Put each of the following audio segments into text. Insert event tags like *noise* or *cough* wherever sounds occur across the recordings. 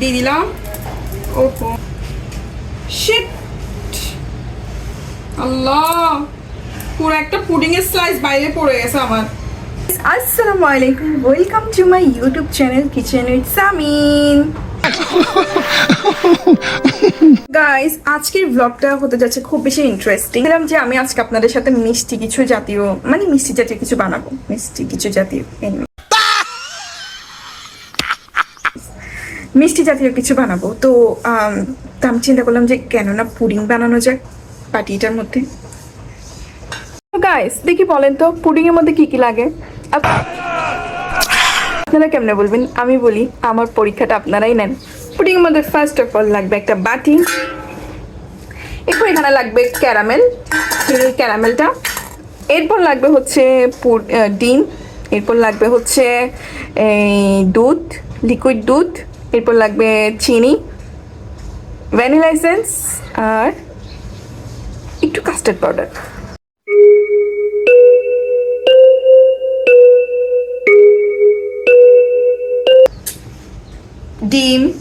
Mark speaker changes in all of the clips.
Speaker 1: দিয়ে দিলাম শিট আল্লাহ পুরো একটা স্লাইস বাইরে পড়ে গেছে আমার। আসসালামু আলাইকুম। Welcome to my YouTube channel kitchen with Samin guys আজকের ব্লগটা হতে যাচ্ছে খুব বেশি ইন্টারেস্টিং বললাম যে আমি আজকে আপনাদের সাথে মিষ্টি কিছু জাতীয় মানে মিষ্টি জাতীয় কিছু বানাবো। মিষ্টি কিছু জাতীয় মিষ্টি জাতীয় কিছু বানাবো। তো আম, চিন্তা করলাম যে কেন না পুডিং বানানো যাক পাটিটার মধ্যে। গাইস দেখি বলেন তো পুডিং এর মধ্যে কি কি লাগে? আপ- আপনারা কেমনে বলবেন? আমি বলি আমার পরীক্ষাটা আপনারাই নেন। পুডিং এর মধ্যে ফার্স্ট অফ অল লাগবে একটা বাটি। এরপর এখানে লাগবে ক্যারামেল ক্যারামেলটা এরপর লাগবে হচ্ছে ডিম। এরপর লাগবে হচ্ছে দুধ লিকুইড দুধ। এরপর লাগবে চিনি, ভ্যানিলা এসেন্স আর একটু কাস্টার্ড পাউডার। ডিম,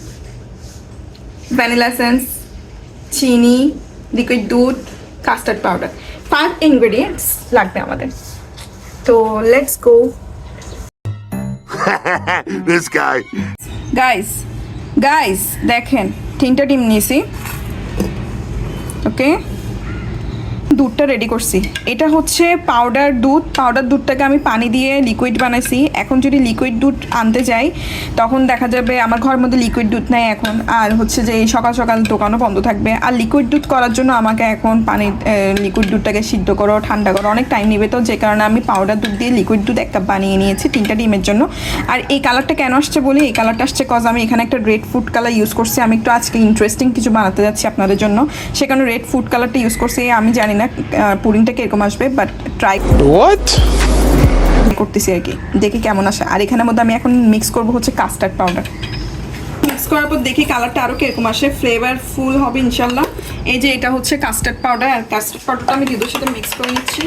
Speaker 1: ভ্যানিলা এসেন্স, চিনি, লিকুইড দুধ, কাস্টার্ড পাউডার। ফাইভ ইনগ্রেডিয়েন্টস লাগবে আমাদের। তো let's go. *laughs*
Speaker 2: This guy.
Speaker 1: Guys guys দেখেন তিনটা ডিম নিয়েছি। ওকে দুধটা রেডি করছি। এটা হচ্ছে পাউডার দুধ। পাউডার দুধটাকে আমি পানি দিয়ে লিকুইড বানাইছি। এখন যদি লিকুইড দুধ আনতে যাই, তখন দেখা যাবে আমার ঘরের মধ্যে লিকুইড দুধ নাই এখন। আর হচ্ছে যে এই সকাল সকাল দোকানও বন্ধ থাকবে। আর লিকুইড দুধ করার জন্য আমাকে এখন পানি লিকুইড দুধটাকে সিদ্ধ করো, ঠান্ডা করো। অনেক টাইম নেবে তো, যে কারণে আমি পাউডার দুধ দিয়ে লিকুইড দুধ একটা বানিয়ে নিয়েছি তিনটা ডিমের জন্য। আর এই কালারটা কেন আসছে বলি? এই কালারটা আসছে কজ আমি এখানে একটা রেড ফুড কালার ইউজ করছি। আমি একটু আজকে ইন্টারেস্টিং কিছু বানাতে যাচ্ছি আপনাদের জন্য। সেখানে রেড ফুড কালারটা ইউজ করছি। আমি জানি না পুডিংটা কীরকম আসবে বাট ট্রাই
Speaker 2: What?
Speaker 1: করতেছি আর কি দেখি কেমন আসে। আর এখানের মধ্যে আমি এখন মিক্স করব হচ্ছে কাস্টার্ড পাউডার মিক্স করার পর দেখি কালারটা আরও কীরকম আসে ফ্লেভার ফুল হবে ইনশাল্লাহ। এই যে এটা হচ্ছে কাস্টার্ড পাউডার আর কাস্টার্ড পাউডারটা আমি দুধের সাথে মিক্স করে নিচ্ছি।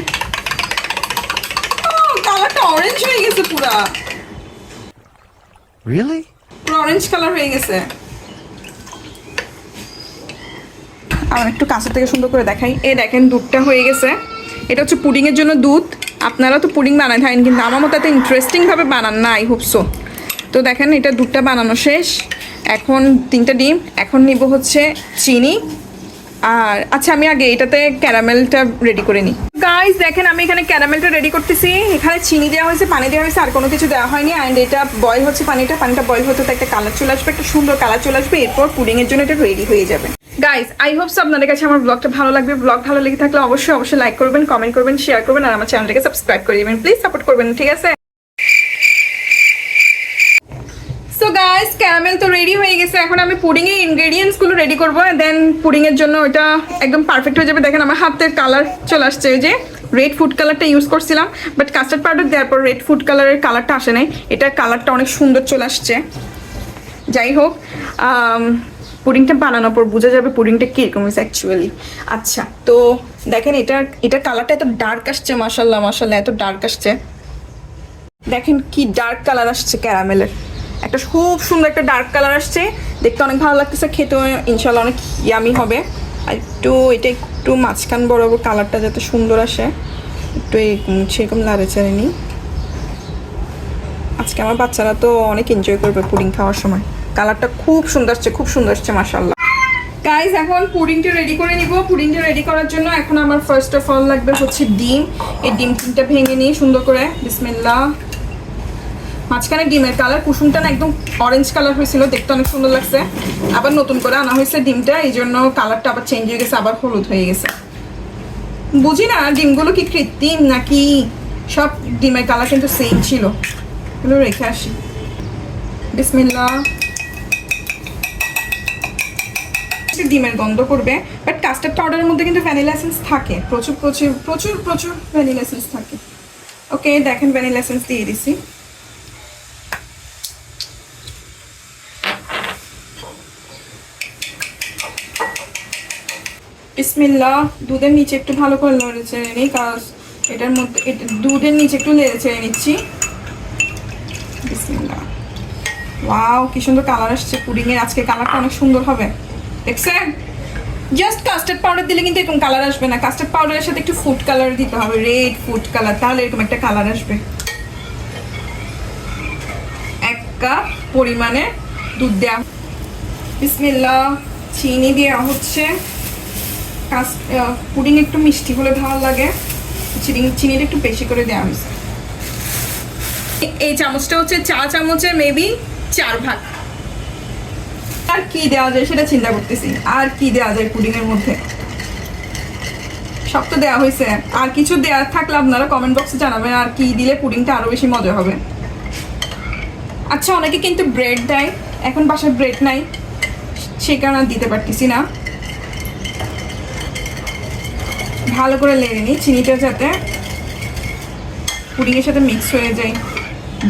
Speaker 1: কালারটা অরেঞ্জ হয়ে গেছে পুরা।
Speaker 2: Really?
Speaker 1: পুরো অরেঞ্জ কালার হয়ে গেছে। আমার একটু কাছে থেকে সুন্দর করে দেখাই। এই দেখেন, দুধটা হয়ে গেছে। এটা হচ্ছে পুডিংয়ের জন্য দুধ। আপনারা তো পুডিং বানায় থাকেন, কিন্তু আমার মতো এত ইন্টারেস্টিংভাবে বানান না আই হোপ সো তো দেখেন, এটা দুধটা বানানো শেষ। এখন তিনটা ডিম। এখন নিব হচ্ছে চিনি। আর আচ্ছা আমি আগে এটাতে ক্যারামেলটা রেডি করে নিই। গাইস দেখেন, আমি এখানে ক্যারামেলটা রেডি করতেছি। এখানে চিনি দেওয়া হয়েছে, পানি দেওয়া হয়েছে, আর কোনো কিছু দেওয়া হয়নি। অ্যান্ড এটা বয়েল হচ্ছে পানিটা। পানিটা বয়েল হতে একটা কালার চলে আসবে, একটা সুন্দর কালার চলে আসবে। এরপর পুডিংয়ের জন্য এটা রেডি হয়ে যাবে। গাইস আই হোপস আপনাদের কাছে আমার ব্লগটা ভালো লাগবে। ব্লগ ভালো লেগে থাকলে অবশ্যই অবশ্যই লাইক করবেন কমেন্ট করবেন শেয়ার করবেন, আর আমার চ্যানেলটাকে সাবস্ক্রাইব করে দেবেন। প্লিজ সাপোর্ট করবেন, ঠিক আছে সো গাইস ক্যারামেল তো রেডি হয়ে গেছে। এখন আমি পুডিং এর ইনগ্রেডিয়েন্টসগুলো রেডি করব দেন পুডিং এর জন্য ওটা একদম পারফেক্ট হয়ে যাবে। দেখেন আমার হাতের কালার চলে আসছে। ওই যে রেড ফুড কালারটা ইউজ করছিলাম বাট কাস্টার্ড পাউডার দেওয়ার পর রেড ফুড কালারের কালারটা আসে নাই। এটার কালারটা অনেক সুন্দর চলে আসছে। যাই হোক পুডিংটা বানানোর পর বোঝা যাবে পুডিংটা কীরকম হয়েছে অ্যাকচুয়ালি আচ্ছা তো দেখেন এটা এটার কালারটা এত ডার্ক আসছে মাসাল্লাহ মাসাল্লাহ এত ডার্ক আসছে। দেখেন কি ডার্ক কালার আসছে ক্যারামেলের একটা খুব সুন্দর একটা ডার্ক কালার আসছে। দেখতে অনেক ভালো লাগতেছে, খেতেও ইনশাল্লাহ অনেক ইয়ামি হবে। আর একটু, এটা একটু মাঝখান বরাবর কালারটা যাতে সুন্দর আসে, একটু সেরকম লাড়ে চাড়ে নিই। আজকে আমার বাচ্চারা তো অনেক এনজয় করবে পুডিং খাওয়ার সময়। কালারটা খুব সুন্দর আসছে, খুব সুন্দর আসছে মাসাল্লাহ গাইজ এখন পুডিংটা রেডি করে নিব। পুডিংটা রেডি করার জন্য এখন আমার ফার্স্ট অফ অল লাগবে হচ্ছে ডিম। এই ডিম তিনটা ভেঙে নিই সুন্দর করে, বিসমিল্লাহ। মাঝখানে ডিমের কালার, কুসুমটা না একদম অরেঞ্জ কালার হয়েছিল, দেখতে অনেক সুন্দর লাগছে। আবার নতুন করে আনা হয়েছে ডিমটা, এই জন্য কালারটা আবার চেঞ্জ হয়ে গেছে, আবার হলুদ হয়ে গেছে। বুঝি না, ডিমগুলো কি কৃত্রিম নাকি সব ডিমের কালার কিন্তু সেম ছিল। এগুলো রেখে আসি। বিসমিল্লা ডিমের গন্ধ করবে বাট কাস্টার্ড পাউডারের মধ্যে কিন্তু ভ্যানিলা এসেন্স থাকে। প্রচুর প্রচুর প্রচুর প্রচুর ভ্যানিলা এসেন্স থাকে। ওকে দেখেন ভ্যানিলা এসেন্স দিয়ে দিছি। বিসমিল্লাহ, দুধের নিচে একটু ভালো করে লড়ে ছেড়ে নিই, কারণ এটার মধ্যে দুধের নিচে একটু লেড়ে ছেড়ে নিচ্ছি। বিসমিল্লাহ। ওয়াও, কি সুন্দর কালার আসছে পুডিং এর আজকে কালারটা অনেক সুন্দর হবে। দেখছেন? জাস্ট কাস্টার্ড পাউডার দিলে কিন্তু এরকম কালার আসবে না। কাস্টার্ড পাউডারের সাথে একটু ফুড কালার দিতে হবে রেড ফুড কালার তাহলে এরকম একটা কালার আসবে। এক কাপ পরিমাণে দুধ দেওয়া বিসমিল্লা চিনি দেওয়া হচ্ছে। পুডিং একটু মিষ্টি হলে ভালো লাগে। চিনি, চিনিটা একটু বেশি করে দেওয়া হয়েছে। এই চামচটা হচ্ছে চা চামচের মেবি চার ভাগ। আর কি দেওয়া যায় সেটা চিন্তা করতেছি। আর কি দেওয়া যায় পুডিং এর মধ্যে? সব তো দেওয়া হয়েছে। আর কিছু দেওয়া থাকলে আপনারা কমেন্ট বক্সে জানাবেন আর কি দিলে পুডিংটা আরও বেশি মজা হবে। আচ্ছা অনেকে কিন্তু ব্রেড দেয়। এখন বাসায় ব্রেড নাই। সেই কারণে দিতে পারতেছি না। ভালো করে লেড়ে নিই, চিনিটা যাতে পুডিংয়ের সাথে মিক্স হয়ে যায়।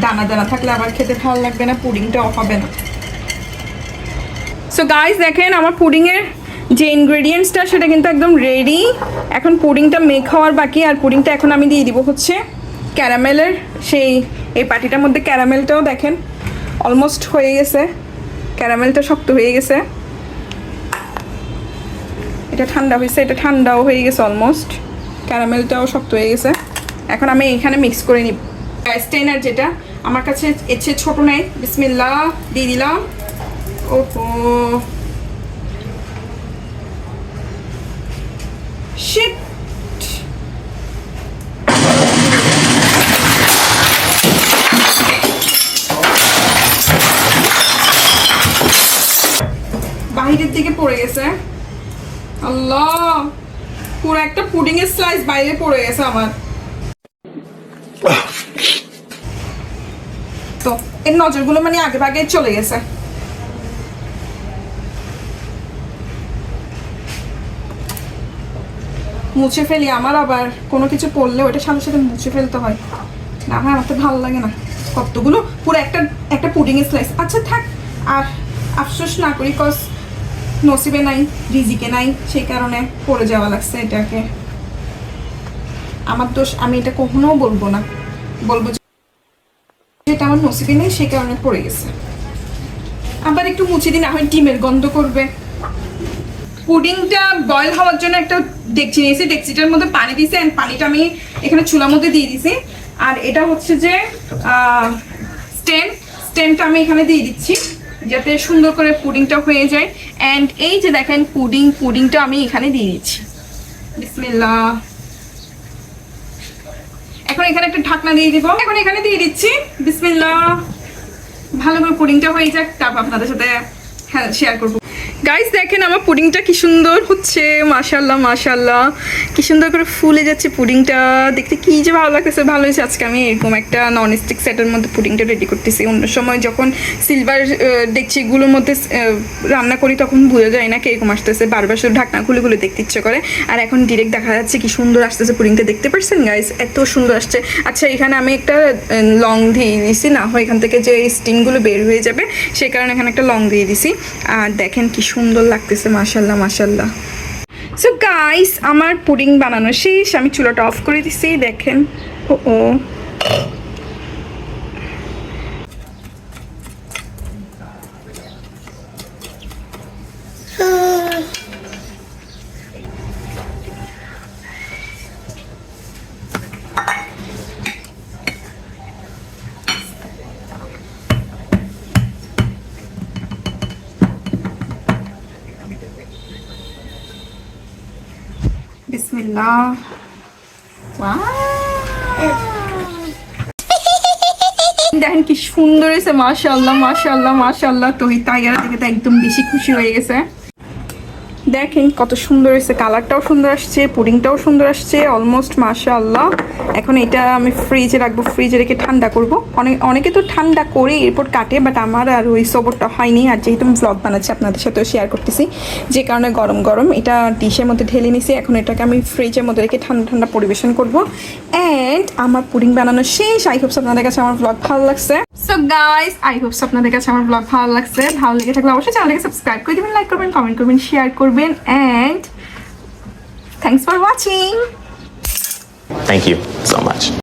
Speaker 1: দানা দানা থাকলে আবার খেতে ভালো লাগবে না পুডিংটা হবে না। সো গাইস দেখেন আমার পুডিংয়ের যে ইনগ্রেডিয়েন্টসটা সেটা কিন্তু একদম রেডি এখন পুডিংটা মেক হওয়ার বাকি, আর পুডিংটা এখন আমি দিয়ে দিব হচ্ছে ক্যারামেলের সেই, এই পাটিটার মধ্যে ক্যারামেলটাও দেখেন অলমোস্ট হয়ে গেছে। ক্যারামেলটা শক্ত হয়ে গেছে। এটা ঠান্ডা হয়েছে এটা ঠান্ডাও হয়ে গেছে অলমোস্ট ক্যারামেলটাও শক্ত হয়ে গেছে। এখন আমি এখানে মিক্স করে নিব। স্টেনার যেটা, আমার কাছে এর চেয়ে ছোটো নেই। বিসমিল্লা দিয়ে দিলাম। ওহো। শিট বাহিরের দিকে পড়ে গেছে। আল্লাহ, পুরো একটা পুডিং এর স্লাইস বাইরে পড়ে গেছে আমার। তো, এর নজরগুলো মানে আগে ভাগে চলে গেছে। মুছে ফেলি আমার আবার, কোনো কিছু পড়লে ওটা সাথে সাথে মুছে ফেলতে হয়। না হয় আমার তো ভালো লাগে না। কতগুলো? পুরো একটা একটা পুডিং এর স্লাইস আচ্ছা থাক, আর আফসোস না করি কজ নসিবে নাই, রিজিকে নাই, সেই কারণে পড়ে যাওয়া লাগছে এটাকে। আমার দোষ, আমি এটা কখনো বলব না। বলব যে এটা আমার নসিবে নেই, সেই কারণে পড়ে গেছে। আবার একটু মুছে দিন হয় ডিমের গন্ধ করবে। পুডিংটা বয়েল হওয়ার জন্য একটা ডেকচি নিয়েছি। ডেকচিটার মধ্যে পানি দিয়েছি অ্যান্ড পানিটা আমি এখানে চুলার মধ্যে দিয়ে দিছি আর এটা হচ্ছে যে স্টেন স্টেনটা আমি এখানে দিয়ে দিচ্ছি। যাতে সুন্দর করে পুডিংটা হয়ে যায়। অ্যান্ড এই যে দেখেন পুডিং পুডিংটা আমি এখানে দিয়ে দিচ্ছি। বিসমিল্লা এখন এখানে একটা ঢাকনা দিয়ে দিব। এখন এখানে দিয়ে দিচ্ছি বিসমিল্লা ভালো করে পুডিংটা হয়ে যাক, তারপর আপনাদের সাথে হ্যাঁ শেয়ার করব। গাইস দেখেন আমার পুডিংটা কি সুন্দর হচ্ছে। মাশাল্লাহ মাশাল্লাহ কি সুন্দর করে ফুলে যাচ্ছে পুডিংটা। দেখতে কি যে ভালো লাগতেছে। ভালো হয়েছে। আজকে আমি এরকম একটা নন স্টিক সেটের মধ্যে পুডিংটা রেডি করতেছি। অন্য সময় যখন সিলভার ডেকচিগুলোর মধ্যে রান্না করি তখন বোঝা যায় না কীরকম আসতেছে। বারবার শুধু ঢাকনা খুলে খুলে দেখতে ইচ্ছে করে। আর এখন ডিরেক্ট দেখা যাচ্ছে কি সুন্দর আসতেছে পুডিংটা। দেখতে পারছেন গাইস এত সুন্দর আসছে। আচ্ছা এখানে আমি একটা লং দিয়ে দিয়েছি না হয় এখান থেকে যে স্টিমগুলো বের হয়ে যাবে সেই কারণে এখানে একটা লং দিয়ে দিছি। আর দেখেন কি সুন্দর লাগতেছে মাসাল্লাহ মাসাল্লাহ সো গাইস আমার পুডিং বানানো শেষ, আমি চুলাটা অফ করে দিছি, দেখেন। ও ও। বিসমিল্লাহ *laughs* দেখেন কি সুন্দর হয়েছে মাশাল্লাহ মাশাল্লাহ মাশাল্লাহ তো তাই দেখে থেকে তো একদম বেশি খুশি হয়ে গেছে। দেখেন কত সুন্দর হয়েছে। কালারটাও সুন্দর আসছে, পুডিংটাও সুন্দর আসছে অলমোস্ট মাশাআল্লাহ। এখন এটা আমি ফ্রিজে রাখব ফ্রিজে রেখে ঠান্ডা করব। অনেক অনেকে তো ঠান্ডা করে এরপর কাটে বাট আমার আর ওই সবরটা হয়নি। আর যেহেতু আমি ব্লগ বানাচ্ছি, আপনাদের সাথেও শেয়ার করতেছি, যে কারণে গরম গরম এটা ডিশের মধ্যে ঢেলে নিছি। এখন এটাকে আমি ফ্রিজের মধ্যে রেখে ঠান্ডা ঠান্ডা পরিবেশন করব। অ্যান্ড আমার পুডিং বানানো শেষ। আই হোপস আপনাদের কাছে আমার ব্লগ ভালো লাগছে। সো গাইস আই হোপস আপনাদের কাছে আমার ব্লগ ভালো লাগছে, ভালো লেগে থাকলে অবশ্যই চ্যানেলকে সাবস্ক্রাইব করে দেবেন লাইক করবেন কমেন্ট করবেন শেয়ার করবেন and thanks for watching
Speaker 2: Thank you so much.